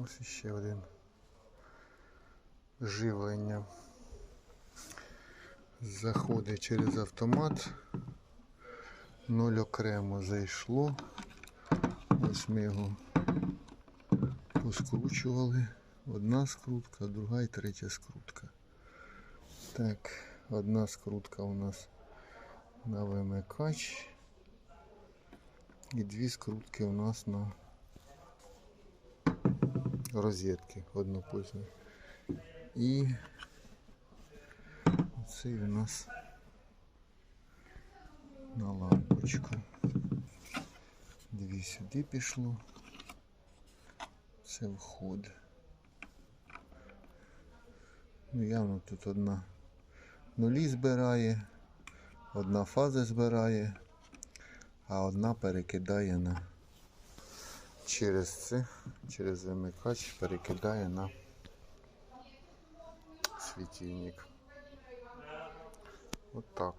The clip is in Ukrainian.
Ось іще один живлення. Заходить через автомат. Ноль окремо зайшло. Ось ми його поскручували. Одна скрутка, друга і третя скрутка. Так, одна скрутка у нас на вимикач. І дві скрутки у нас на розетки однопульсні. І цей у нас на лампочку. Дві сюди пішло. Це вход. Ну, явно тут одна нулі збирає, одна фаза збирає, а одна перекидає на через це, через вимикач перекидає на світильник. От так.